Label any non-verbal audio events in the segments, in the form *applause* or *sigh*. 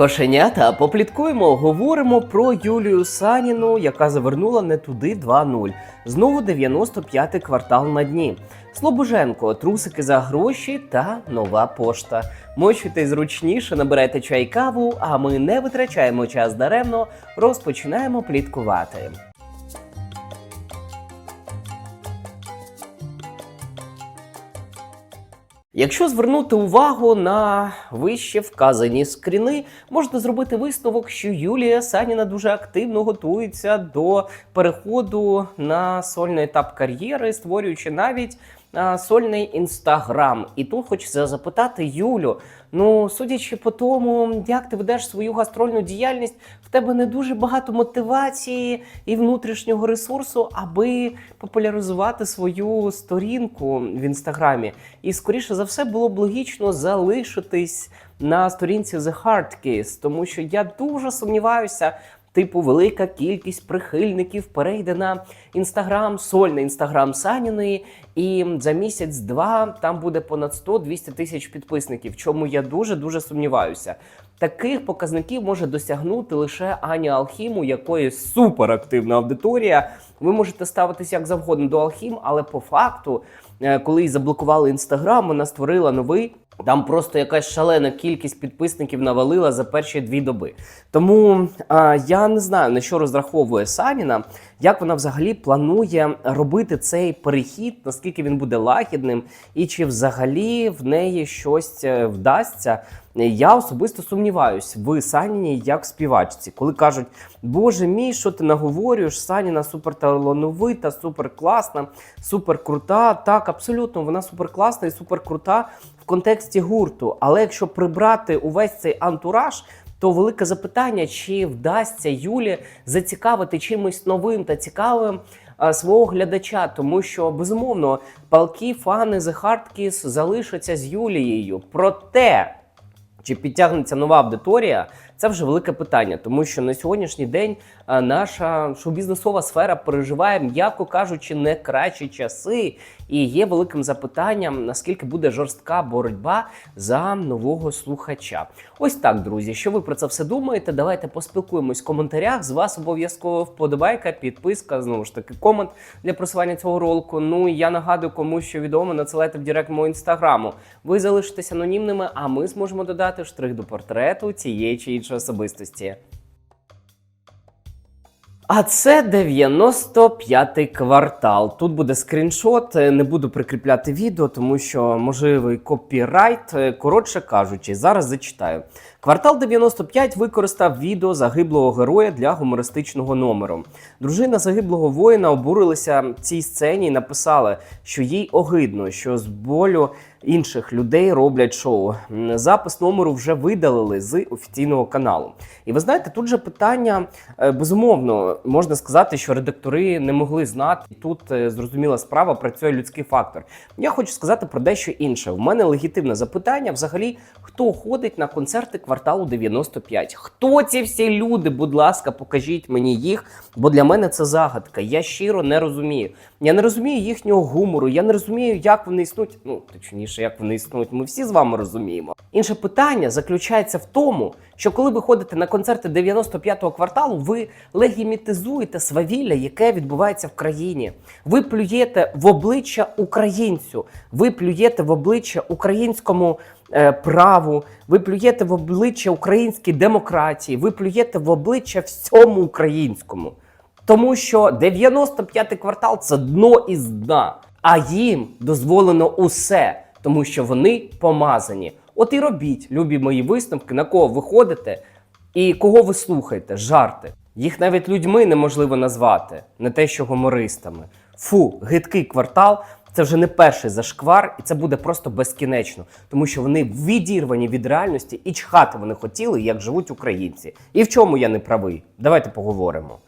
Кошенята, попліткуємо, говоримо про Юлію Саніну, яка завернула не туди 2-0. Знову 95-й квартал на дні. Слобоженко, трусики за гроші та нова пошта. Мочуйте зручніше, набирайте чай каву, а ми не витрачаємо час даремно, розпочинаємо пліткувати. Якщо звернути увагу на вище вказані скріни, можна зробити висновок, що Юлія Саніна дуже активно готується до переходу на сольний етап кар'єри, створюючи навіть а, сольний інстаграм. І тут хочеться запитати Юлю: ну, судячи по тому, як ти ведеш свою гастрольну діяльність, в тебе не дуже багато мотивації і внутрішнього ресурсу, аби популяризувати свою сторінку в інстаграмі. І скоріше за все було б логічно залишитись на сторінці The Hard Case, тому що я дуже сумніваюся. Типу, велика кількість прихильників перейде на інстаграм, сольний інстаграм Саніної, і за місяць-два там буде понад 100-200 тисяч підписників. Чому я дуже дуже сумніваюся. Таких показників може досягнути лише Аня Алхім, у якої суперактивна аудиторія. Ви можете ставитися як завгодно до Алхім, але по факту, е, коли їй заблокували інстаграм, вона створила новий. Там просто якась шалена кількість підписників навалила за перші дві доби. Тому а, я не знаю на що розраховує Саніна, як вона взагалі планує робити цей перехід, наскільки він буде лагідним, і чи взагалі в неї щось е, вдасться. Я особисто сумніваюсь в Саніні як співачці, коли кажуть, Боже мій, що ти наговорюєш? Саніна суперталановита, суперкласна, суперкрута. Так, абсолютно, вона суперкласна і суперкрута контексті гурту. Але якщо прибрати увесь цей антураж, то велике запитання, чи вдасться Юлі зацікавити чимось новим та цікавим а, свого глядача, тому що безумовно палки фани The Hard Kiss залишаться з Юлією. Проте. Чи підтягнеться нова аудиторія? Це вже велике питання, тому що на сьогоднішній день наша шоу-бізнесова сфера переживає, м'яко кажучи, не кращі часи, і є великим запитанням, наскільки буде жорстка боротьба за нового слухача. Ось так, друзі. Що ви про це все думаєте? Давайте поспілкуємось в коментарях. З вас обов'язково вподобайка, підписка, знову ж таки, комент для просування цього ролику. Ну і я нагадую, кому що відомо, надсилайте в директ мого інстаграму. Ви залишитесь анонімними, а ми зможемо додати штрих до портрету цієї чи іншої особистості. А це 95-й квартал. Тут буде скріншот. е, Не буду прикріпляти відео, тому що можливий копірайт. Е, Коротше кажучи, зараз зачитаю. Квартал 95 використав відео загиблого героя для гумористичного номеру. Дружина загиблого воїна обурилася цій сцені і написала, що їй огидно, що з болю інших людей роблять шоу. Запис номеру вже видалили з офіційного каналу. І ви знаєте, тут же питання е, безумовно можна сказати, що редактори не могли знати. Тут е, зрозуміла справа, працює людський фактор. Я хочу сказати про дещо інше. В мене легітимне запитання: взагалі, хто ходить на концерти кварталу 95? Хто ці всі люди? Будь ласка, покажіть мені їх, бо для мене це загадка. Я щиро не розумію. Я не розумію їхнього гумору. Я не розумію, як вони існують. Ну точніше, як вони існують. Ми всі з вами розуміємо. Інше питання заключається в тому, що коли ви ходите на концерти 95-го кварталу, ви легімітизуєте свавілля, яке відбувається в країні. Ви плюєте в обличчя українцю, ви плюєте в обличчя українському е, праву, ви плюєте в обличчя українській демократії, ви плюєте в обличчя всьому українському. Тому що 95-й квартал це дно із дна, а їм дозволено усе, тому що вони помазані. От і робіть, любі мої висновки, на кого ви ходите і кого ви слухаєте, жарти. Їх навіть людьми неможливо назвати, не те, що гумористами. Фу, гидкий квартал. Це вже не перший зашквар, і це буде просто безкінечно, тому що вони відірвані від реальності і чхати вони хотіли, як живуть українці. І в чому я не правий? Давайте поговоримо.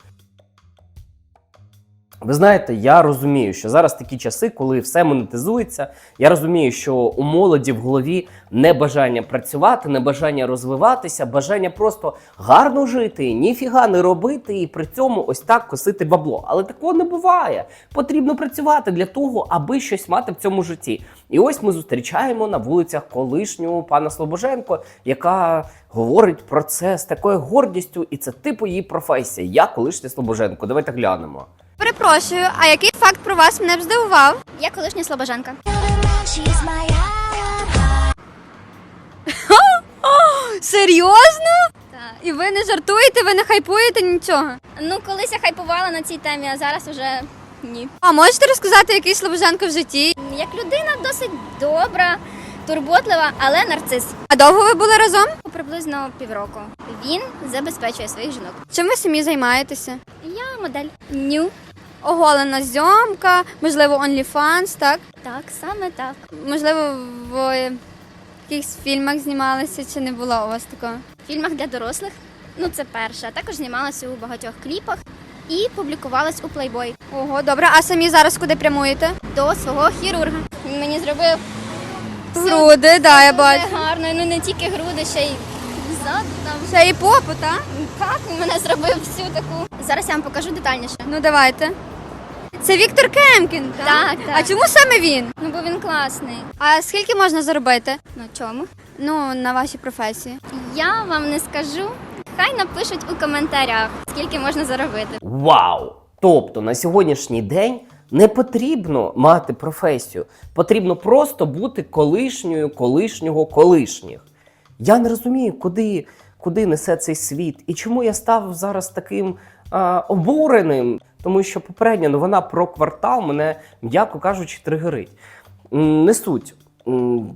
Ви знаєте, я розумію, що зараз такі часи, коли все монетизується. Я розумію, що у молоді в голові не бажання працювати, не бажання розвиватися, бажання просто гарно жити, ніфіга не робити і при цьому ось так косити бабло. Але такого не буває. Потрібно працювати для того, аби щось мати в цьому житті. І ось ми зустрічаємо на вулицях колишнього пана Слобоженко, яка говорить про це з такою гордістю, і це типу її професія. Я колишній Слобоженко. Давайте глянемо. Перепрошую, а який факт про вас мене б здивував? Я колишня слобожанка. Alibi. Серйозно? Так. І ви не жартуєте, ви не хайпуєте нічого? Ну, колись я хайпувала на цій темі, а зараз уже ні. А можете розказати, який Слобоженко в житті? Як людина досить добра, турботлива, але нарцис. А довго ви були разом? Приблизно півроку. Він забезпечує своїх жінок. Чим ви самі займаєтеся? Я модель. Ню. Оголена зйомка, можливо, OnlyFans, так? Так, саме так. Можливо, в якихось фільмах знімалися, чи не було у вас такого? В фільмах для дорослих. Ну, це перше. А також знімалася у багатьох кліпах і публікувалась у Playboy Ого, добре. А самі зараз куди прямуєте? до свого хірурга. Він мені зробив Груди, да, я бачу. гарно. Ну не тільки груди, ще й ззаду там. Ще і попу, так? Так, він мене зробив всю таку. Зараз я вам покажу детальніше. Ну давайте. Це Віктор Кемкін, так? Так, так. А чому саме він? Ну, бо він класний. А скільки можна заробити? Ну чому? Ну, на вашій професії. Я вам не скажу. Хай напишуть у коментарях, скільки можна заробити. Вау! Тобто на сьогоднішній день не потрібно мати професію, потрібно просто бути колишньою колишнього колишніх. Я не розумію, куди, куди несе цей світ і чому я став зараз таким обуреним, тому що попередня новина про квартал мене, м'яко кажучи, тригерить. Не суть.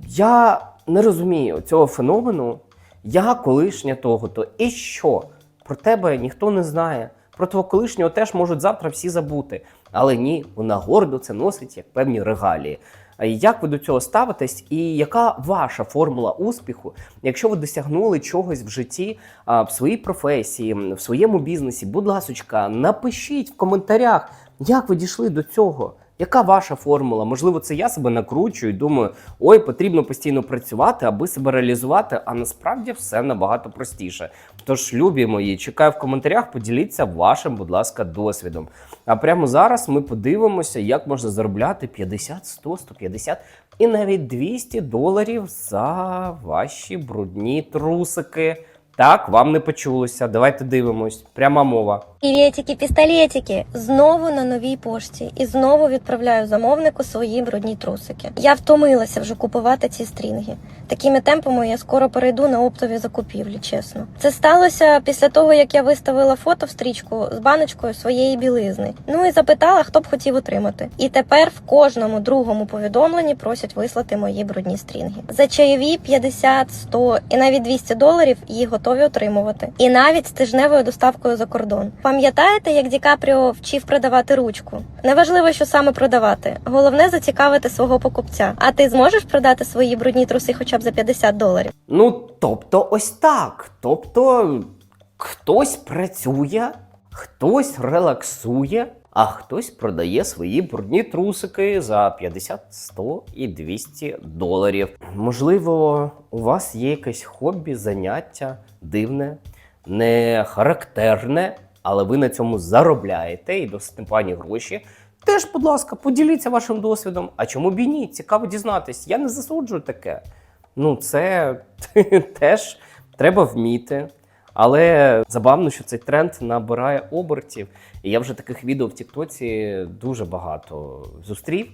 Я не розумію цього феномену. Я колишня того-то. І що? Про тебе ніхто не знає. Про твого колишнього теж можуть завтра всі забути. Але ні, вона гордо це носить як певні регалії. А Як ви до цього ставитесь, і яка ваша формула успіху, якщо ви досягнули чогось в житті, в своїй професії, в своєму бізнесі? Будь ласочка, напишіть в коментарях, як ви дійшли до цього. Яка ваша формула? Можливо, це я себе накручую і думаю, ой, потрібно постійно працювати, аби себе реалізувати. А насправді все набагато простіше. Тож, любі мої, чекаю в коментарях, поділіться вашим, будь ласка, досвідом. А прямо зараз ми подивимося, як можна заробляти 50, 100, 150 і навіть 200 доларів за ваші брудні трусики. Так, вам не почулося. Давайте дивимось. Пряма мова. Пілетики, пістолетики знову на новій пошті і знову відправляю замовнику свої брудні трусики. Я втомилася вже купувати ці стрінги. Такими темпами я скоро перейду на оптові закупівлі, чесно. Це сталося після того, як я виставила фото в стрічку з баночкою своєї білизни. Ну і запитала, хто б хотів отримати. І тепер в кожному другому повідомленні просять вислати мої брудні стрінги. За чайові 50, 100 і навіть 200 доларів їх готові отримувати. І навіть з тижневою доставкою за кордон. Пам'ятаєте, як Ді Капріо вчив продавати ручку? Неважливо, що саме продавати. Головне зацікавити свого покупця. А ти зможеш продати свої брудні труси хоча б за 50 доларів? Ну, тобто, ось так. Тобто, хтось працює, хтось релаксує, а хтось продає свої брудні трусики за 50, 100 і 200 доларів. Можливо, у вас є якесь хобі, заняття дивне, не характерне, але ви на цьому заробляєте і досить непогані гроші. Теж, будь ласка, поділіться вашим досвідом. А чому б і ні? Цікаво дізнатись. Я не засуджую таке. Ну, це *laughs* теж треба вміти. Але забавно, що цей тренд набирає обертів. І я вже таких відео в Тіктоці дуже багато зустрів.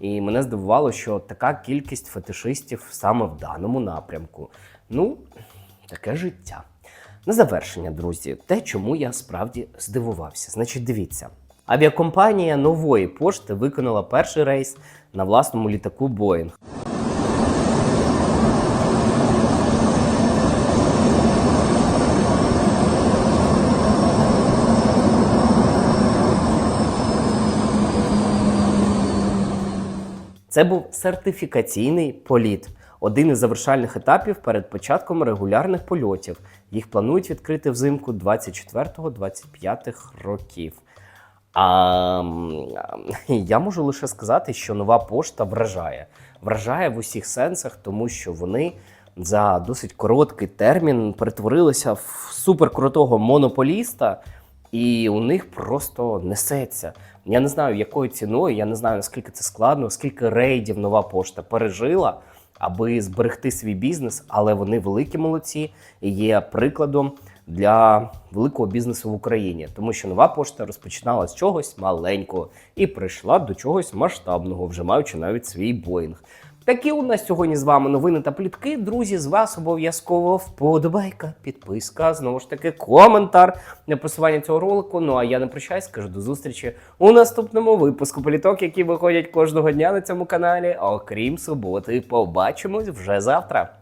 І мене здивувало, що така кількість фетишистів саме в даному напрямку. Ну, таке життя. На завершення, друзі, те, чому я справді здивувався. Значить, дивіться. Авіакомпанія нової пошти виконала перший рейс на власному літаку Боїнг. Це був сертифікаційний політ, один із завершальних етапів перед початком регулярних польотів. Їх планують відкрити взимку 24-25 років. А я можу лише сказати, що нова пошта вражає. Вражає в усіх сенсах, тому що вони за досить короткий термін перетворилися в суперкрутого монополіста, і у них просто несеться. Я не знаю, якою ціною, я не знаю, наскільки це складно, скільки рейдів нова пошта пережила, аби зберегти свій бізнес, але вони великі молодці і є прикладом для великого бізнесу в Україні, тому що нова пошта розпочинала з чогось маленького і прийшла до чогось масштабного, вже маючи навіть свій боїнг. Такі у нас сьогодні з вами новини та плітки. Друзі, з вас обов'язково вподобайка, підписка, знову ж таки, коментар на просування цього ролику. Ну а я не прощаюсь, скажу до зустрічі у наступному випуску політок, які виходять кожного дня на цьому каналі. Окрім суботи, побачимось вже завтра.